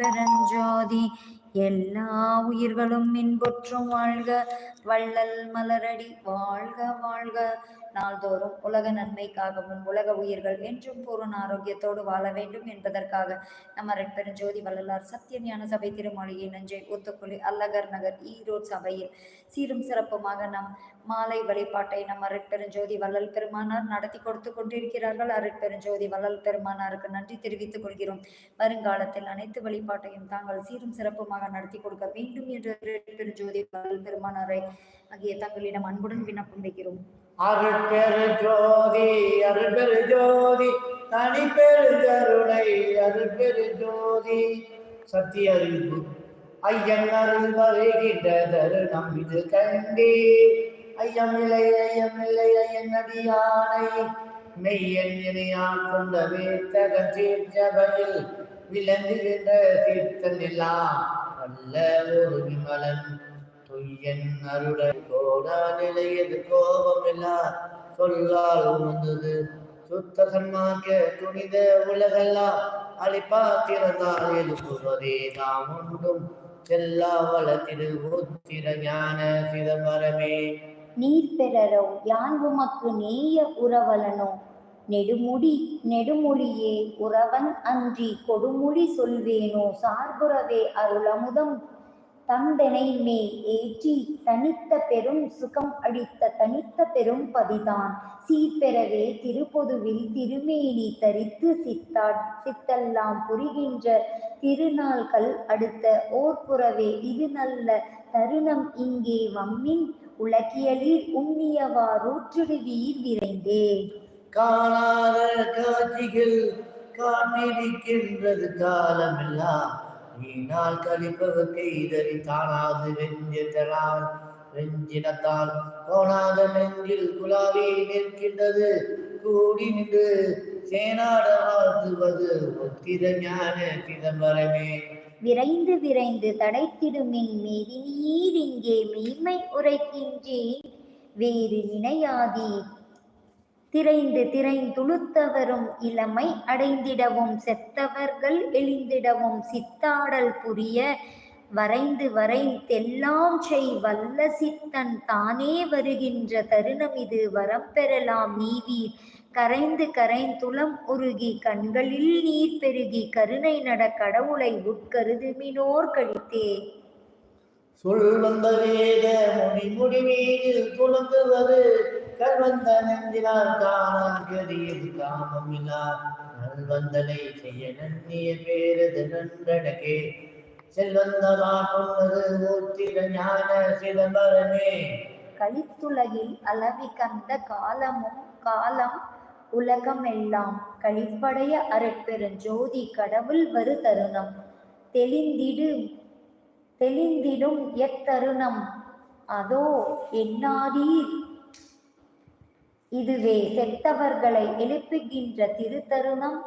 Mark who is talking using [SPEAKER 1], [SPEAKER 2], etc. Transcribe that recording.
[SPEAKER 1] அருட்பெருஞ்சோதி எல்லா உயிர்களும் இன்பொற்றும் வாழ்க. வள்ளல் மலரடி வாழ்க வாழ்க. நாள்தோறும் உலக நன்மைக்காகவும் உலக உயிர்கள் என்றும் பூரண ஆரோக்கியத்தோடு வாழ வேண்டும் என்பதற்காக நம்ம ரெட்பெருஞ்சோதி வள்ளலார் சத்தியஞான சபை திருமாளிகை நஞ்சை ஒத்துக்குழி அல்லகர் நகர் ஈரோடு சபையில் சீரும் சிறப்புமாக நம் மாலை வழிபாட்டை நம்ம ரெட்பெருஞ்சோதி வள்ளல் பெருமானார் நடத்தி கொடுத்து கொண்டிருக்கிறார்கள். அருட்பெருஞ்சோதி வள்ளல் பெருமானாருக்கு நன்றி தெரிவித்துக் கொள்கிறோம். வருங்காலத்தில் அனைத்து வழிபாட்டையும் தாங்கள் சீரும் சிறப்புமாக நடத்தி கொடுக்க வேண்டும் என்று பெருஞ்சோதி வள்ளல் பெருமானாரை ஆகிய தங்களிடம் அன்புடன் விண்ணப்பம் வைக்கிறோம்.
[SPEAKER 2] அருட்பெரு ஜோதி அருட்பெரு ஜோதி தனி பெருங்கருணை அருட்பெரு ஜோதி. சத்திய அறிவு ஐயன் அருள் வருகின்ற தருணம் இது கண்டே ஐயமில்லை ஐயமில்லை ஐயன் அடியானை. மெய்யன் இணையால் கொண்ட வேத்தக தீர்ச்சபையில் விளங்குகின்ற தீர்த்தன் எல்லாம் அல்ல ஒரு விமலன் என் அருளை கோடா நிலையது கோபமில்லா? சொல்லால் உணர்ந்தது. சுத்த சன்மாக்க துணித உலகெல்லாம் அழிப்பாத்திரதால் எழுப்புவதே நாம் உண்டும். செல்லா வளத்திரு உத்திர ஞான சிதம்பரமே.
[SPEAKER 3] நீர் பெறரோ யான் உமக்கு நேய உறவலனோ? நெடுமுடி நெடுமொழியே உறவன் அன்றி கொடுமொழி சொல்வேனோ? சார்புறவே அருளமுதம் தந்தனை மேல் ஏற்றி தனித்த பெரும் சுகம் அளித்த தனித்த பெரும் பதிதான். சீர்பெறவே திருப்பொதுவில் திருமேனி தரித்து சித்தா சித்தெல்லாம் புரிகின்ற திருநாள்கள் அடுத்த ஓர்புறவே இது நல்ல தருணம். இங்கே வம்மின் உலகியலில் உண்ணியவாறூற்றுடுவீர் விரைந்தே.
[SPEAKER 2] காணாத காட்சிகள் காட்டிருக்கின்றது காலமெல்லாம். வீணால் கழிப்பவர்க்கு இதறி தானாது வெஞ்சனால் வெஞ்சினத்தால் கோணாத நெஞ்சில் குலாவி நிற்கின்றது. கூடி நின்று சேனாட வாழ்த்துவது ஒத்திர ஞான சிதம்பரமே
[SPEAKER 3] விரைந்து விரைந்து தடைத்திடுமின் மீதி நீர் இங்கே மெய்மை உரைக்கின்றேன். வேறு நினையாதி திரைந்து திரைந்துளுத்தவரும் இளமை அடைந்திடவும் செத்தவர்கள் எழுந்திடவும் சித்தாடல் புரிய வரைந்து வரைந்தெல்லாம் செய் வல்ல சித்தன் தானே வருகின்ற தருணம் இது வரம் பெறலாம் நீவீர். கரைந்து கரைந்துளம் உருகி கண்களில் நீர் பெருகி கருணை நட கடவுளை உட்கருதுமினோர் கழித்தே.
[SPEAKER 2] சொல் வந்த வேத முடி முடிவீடு துளங்குவது கல்வந்த நெஞ்சினால் காணான் கதியது நல்வந்தனை செய்ய நன்னிய பேரது நன்றனக்கே செல்வந்தவா கொண்டது ஊத்திர ஞான சிதம்பரமே.
[SPEAKER 3] கழித்துலகில் அளவி கந்த காலமும் காலம் உலகம் எல்லாம் கழிப்படைய அருட்பெருஞ்சோதி கடவுள் வரு தருணம். தெளிந்திடு தெளிந்திடும் எத்தருணம். அதோ என்னாதீர்? இதுவே செத்தவர்களை எழுப்புகின்ற திருத்தருணம்